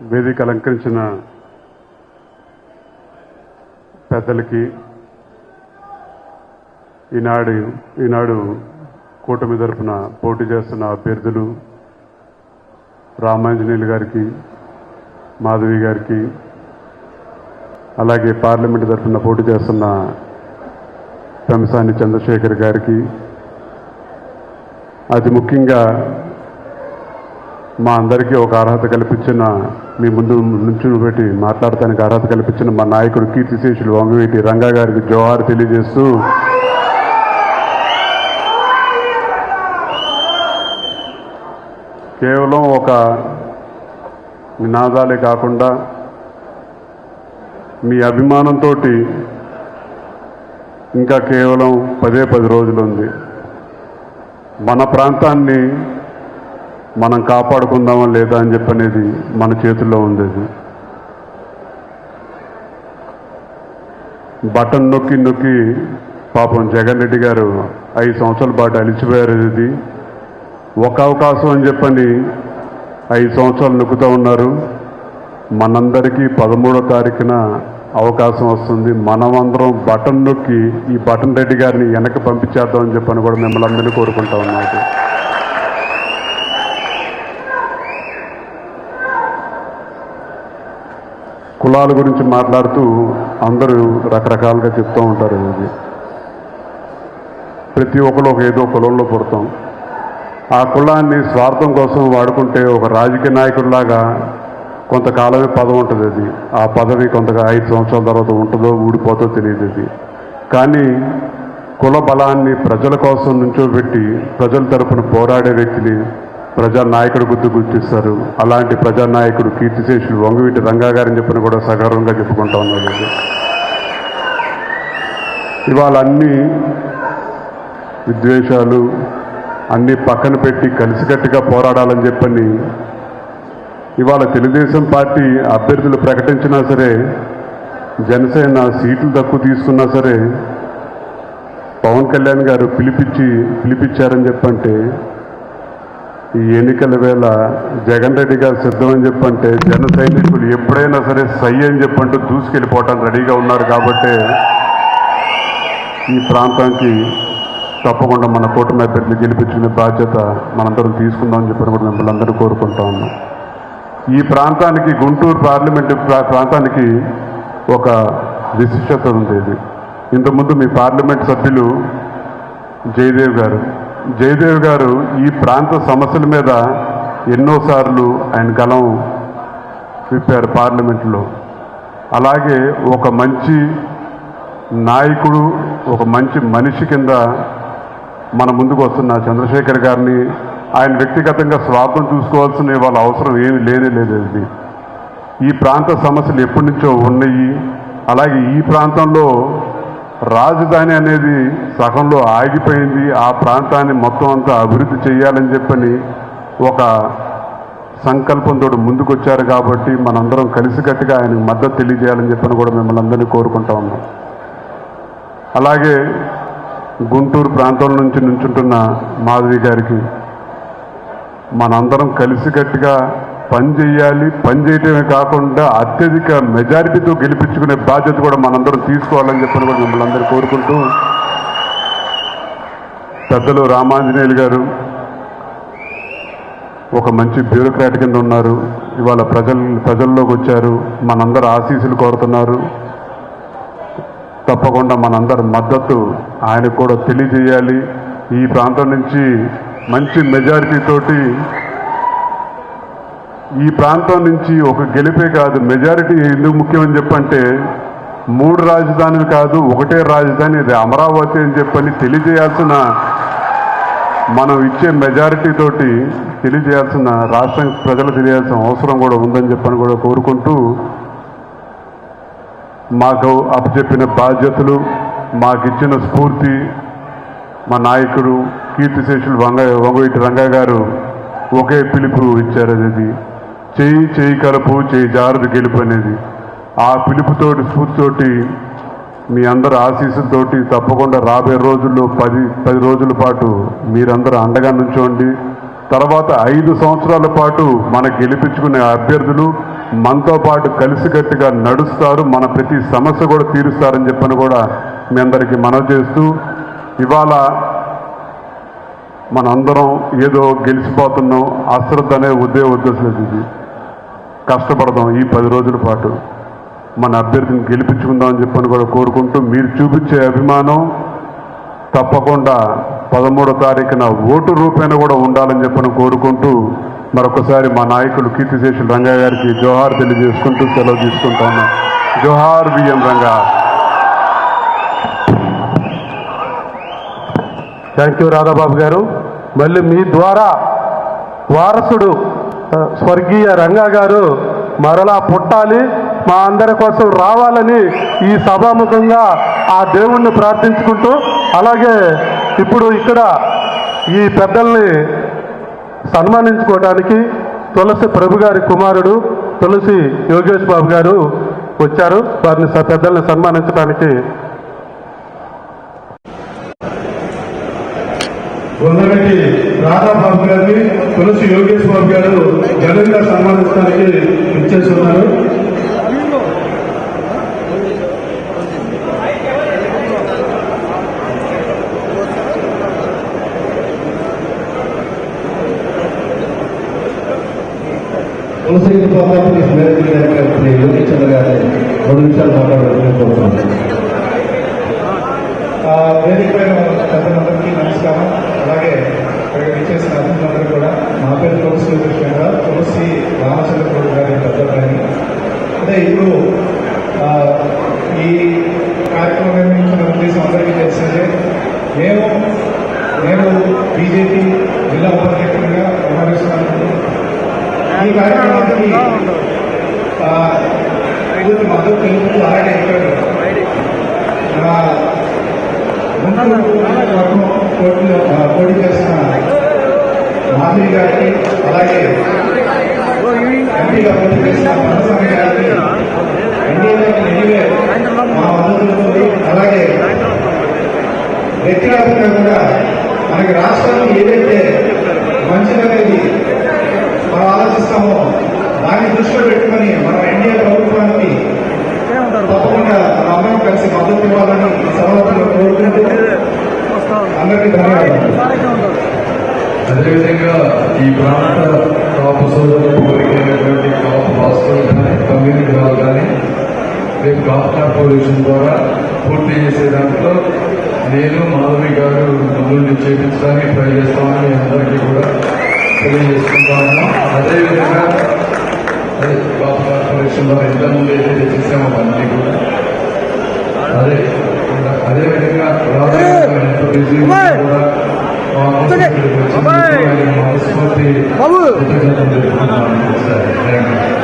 వేదిక అలంకరించిన పెద్దలకి ఈనాడు ఈనాడు కూటమి తరఫున పోటీ చేస్తున్న అభ్యర్థులు రామాంజనేయులు గారికి మాధవి గారికి అలాగే పార్లమెంట్ తరఫున పోటీ చేస్తున్న పెంసాని చంద్రశేఖర్ గారికి అతి ముఖ్యంగా మా అందరికీ ఒక అర్హత కల్పించిన మీ ముందు నుంచి పెట్టి మాట్లాడటానికి అర్హత కల్పించిన మా నాయకుడు కీర్తిశేషులు వంగవీటి రంగా గారికి జోహార్ తెలియజేస్తూ కేవలం ఒక నినాదాలే కాకుండా మీ అభిమానంతో ఇంకా కేవలం పదే పది రోజులు ఉంది. మన ప్రాంతాన్ని మనం కాపాడుకుందామా లేదా అని చెప్పనేది మన చేతుల్లో ఉండేది. బటన్ నొక్కి నొక్కి పాపం జగన్ రెడ్డి గారు ఐదు సంవత్సరాల పాటు అలిచిపోయారు ఇది. ఒక అవకాశం అని చెప్పని ఐదు సంవత్సరాలు నొక్కుతూ ఉన్నారు. మనందరికీ పదమూడో తారీఖున అవకాశం వస్తుంది. మనమందరం బటన్ నొక్కి ఈ బటన్ రెడ్డి గారిని వెనక్కి పంపించేద్దామని చెప్పని కూడా మిమ్మల్ని అందరినీ కోరుకుంటా ఉన్నాను కులాల గురించి మాట్లాడుతూ అందరూ రకరకాలుగా చెప్తూ ఉంటారు ఇది ప్రతి ఒక్కరు ఒక ఏదో కులంలో పుడతాం. ఆ కులాన్ని స్వార్థం కోసం వాడుకుంటే ఒక రాజకీయ నాయకుడిలాగా కొంతకాలమే పదవి ఉంటుంది అది. ఆ పదవి కొంతగా ఐదు సంవత్సరాల తర్వాత ఉంటుందో ఊడిపోతో తెలియదు అది. కానీ కుల బలాన్ని ప్రజల కోసం నుంచోబెట్టి ప్రజల తరపున పోరాడే వ్యక్తిని ప్రజా నాయకుడు గుర్తు గుర్తిస్తారు. అలాంటి ప్రజానాయకుడు కీర్తిశేషులు వంగవీటి రంగా గారని చెప్పిన కూడా సగర్వంగా చెప్పుకుంటా ఉన్నారు ఇవాళ అన్ని విద్వేషాలు అన్నీ పక్కన పెట్టి కలిసికట్టుగా పోరాడాలని చెప్పని ఇవాళ తెలుగుదేశం పార్టీ అభ్యర్థులు ప్రకటించినా సరే జనసేన సీట్లు తక్కువ తీసుకున్నా సరే పవన్ కళ్యాణ్ గారు పిలిపించి పిలిపించారని చెప్పంటే ఈ ఎన్నికల వేళ జగన్ రెడ్డి గారు సిద్ధమని చెప్పంటే జన సైనికులు ఎప్పుడైనా సరే సై అని చెప్పంటూ దూసుకెళ్ళిపోవటానికి రెడీగా ఉన్నారు కాబట్టి ఈ ప్రాంతానికి తప్పకుండా మన కూటమి అభ్యర్థులు గెలిపించుకునే బాధ్యత మనందరం తీసుకుందామని చెప్పి కూడా మిమ్మల్ని అందరూ కోరుకుంటా ఉన్నాం. ఈ ప్రాంతానికి గుంటూరు పార్లమెంటు ప్రాంతానికి ఒక విశిష్టత ఉంది. ఇది ఇంతకుముందు మీ పార్లమెంట్ సభ్యులు జయదేవ్ గారు జయదేవ్ గారు ఈ ప్రాంత సమస్యల మీద ఎన్నోసార్లు ఆయన గలం విప్పారు పార్లమెంట్లో. అలాగే ఒక మంచి నాయకుడు ఒక మంచి మనిషి కింద మన ముందుకు వస్తున్న చంద్రశేఖర్ గారిని ఆయన వ్యక్తిగతంగా స్వార్థం చూసుకోవాల్సిన వాళ్ళ అవసరం ఏమీ లేనే లేదు ఇది ఈ ప్రాంత సమస్యలు ఎప్పటి నుంచో ఉన్నాయి. అలాగే ఈ ప్రాంతంలో రాజధాని అనేది సగంలో ఆగిపోయింది. ఆ ప్రాంతాన్ని మొత్తం అంతా అభివృద్ధి చేయాలని చెప్పని ఒక సంకల్పంతో ముందుకొచ్చారు కాబట్టి మనందరం కలిసికట్టుగా ఆయనకు మద్దతు తెలియజేయాలని చెప్పని కూడా మిమ్మల్ని అందరినీ కోరుకుంటా ఉన్నాం. అలాగే గుంటూరు ప్రాంతం నుంచి నుంచుంటున్న మాధవి గారికి మనందరం కలిసికట్టుగా పని చేయాలి పని చేయటమే కాకుండా అత్యధిక మెజారిటీతో గెలిపించుకునే బాధ్యత కూడా మనందరం తీసుకోవాలని చెప్పని కూడా మిమ్మల్ని అందరూ కోరుకుంటూ పెద్దలు రామాంజనేయులు గారు ఒక మంచి బ్యూరోక్రాట్ కింద ఉన్నారు. ఇవాళ ప్రజల ప్రజల్లోకి వచ్చారు. మనందరూ ఆశీస్సులు కోరుతున్నారు. తప్పకుండా మనందరి మద్దతు ఆయనకు కూడా తెలియజేయాలి. ఈ ప్రాంతం నుంచి మంచి మెజారిటీ తోటి ఈ ప్రాంతం నుంచి ఒక గెలిపే కాదు మెజారిటీ ఎందుకు ముఖ్యమని చెప్పంటే మూడు రాజధానులు కాదు ఒకటే రాజధాని ఇది అమరావతి అని చెప్పని తెలియజేయాల్సిన మనం ఇచ్చే మెజారిటీ తోటి తెలియజేయాల్సిన రాష్ట్రం ప్రజలు తెలియాల్సిన అవసరం కూడా ఉందని చెప్పని కూడా కోరుకుంటూ మాకు అప్పచెప్పిన బాధ్యతలు మాకిచ్చిన స్ఫూర్తి మా నాయకుడు కీర్తిశేషులు వంగ వంగవీటి రంగా గారు ఒకే పిలుపు ఇచ్చారు అది. చేయి చేయి కలుపు చేయి జారుడు గెలుపు అనేది ఆ పిలుపుతోటి స్ఫూర్తితోటి మీ అందరి ఆశీస్సులతోటి తప్పకుండా రాబోయే రోజుల్లో పది పది రోజుల పాటు మీరందరూ అండగా నుంచోండి. తర్వాత ఐదు సంవత్సరాల పాటు మన గెలిపించుకునే అభ్యర్థులు మనతో పాటు కలిసికట్టుగా నడుస్తారు. మన ప్రతి సమస్య కూడా తీరుస్తారని చెప్పని కూడా మీ అందరికీ మనవి చేస్తూ ఇవాళ మనందరం ఏదో గెలిచిపోతున్నాం. అశ్రద్ధ అనే ఉద్దే ఉద్దేశం ఇది. కష్టపడదాం ఈ పది రోజుల పాటు. మన అభ్యర్థిని గెలిపించుకుందామని చెప్పని కూడా కోరుకుంటూ మీరు చూపించే అభిమానం తప్పకుండా పదమూడో తారీఖున ఓటు రూపేణ కూడా ఉండాలని చెప్పని కోరుకుంటూ మరొకసారి మా నాయకులు కీర్తిశేషులు రంగయ్య గారికి జోహార్ తెలియజేసుకుంటూ సెలవు తీసుకుంటాను జోహార్ B M Ranga. Thank you Radhababu గారు. మళ్ళీ మీ ద్వారా వారసుడు స్వర్గీయ రంగా గారు మరలా పుట్టాలి. మా అందరి కోసం రావాలని ఈ సభాముఖంగా ఆ దేవుణ్ణి ప్రార్థించుకుంటూ అలాగే ఇప్పుడు ఇక్కడ ఈ పెద్దల్ని సన్మానించుకోవడానికి తులసి ప్రభు గారి కుమారుడు తులసి యోగేష్ బాబు గారు వచ్చారు. వారిని పెద్దల్ని సన్మానించడానికి. రాధాబాబు గారిని తులసి యోగేష్ బాబు గారు ఘనంగా సన్మానించడానికి ఇచ్చేస్తున్నారు తులసి పార్టీ మేరకు శ్రీ యోగి రెండు నిమిషాలు మాట్లాడాలని కోరుతున్నాను. ఆ, వేదిక పైన పెద్దలందరికీ నమస్కారం. అలాగే ఇక్కడ ఇచ్చేసిన అతిథులందరూ కూడా నా పేరు తులసి కృష్ణ తులసి రామచంద్రగౌడ్ గారి పెద్ద పైన అదే ఇప్పుడు ఈ కార్యక్రమం నిర్వహించిన అందరికీ తెలిసిందే మేము నేను బీజేపీ జిల్లా ఉపాధ్యక్షుడిగా వ్యవహరిస్తున్నాను ఈ కార్యక్రమానికి మద్దతు తెలుపుతూ అలాగే ఇక్కడ మన పోటీ చేసిన మాధురి గారికి అలాగే పోటీ మా మద్దతు అలాగే. వ్యక్తిగతంగా కూడా మనకి రాష్ట్రంలో ఏదైతే మంచిదనేది మనం ఆలోచిస్తామో దాన్ని దృష్టిలో పెట్టుకొని రేపు కాపు కార్పొరేషన్ ద్వారా పూర్తి చేసే దాంట్లో నేను మాధవి గారు పనులు చేపించడానికి ట్రై చేస్తామని అందరికీ కూడా తెలియజేసుకుంటా ఉన్నాం అదేవిధంగా అదే కాపు కార్పొరేషన్ ద్వారా ఇంతకుముందు ఏదైతే చేసామో అవన్నీ కూడా. అదే అదేవిధంగా గారు ఎంత బిజీ కూడా మనస్ఫూర్తి కృతజ్ఞతలు థాంక్యూ.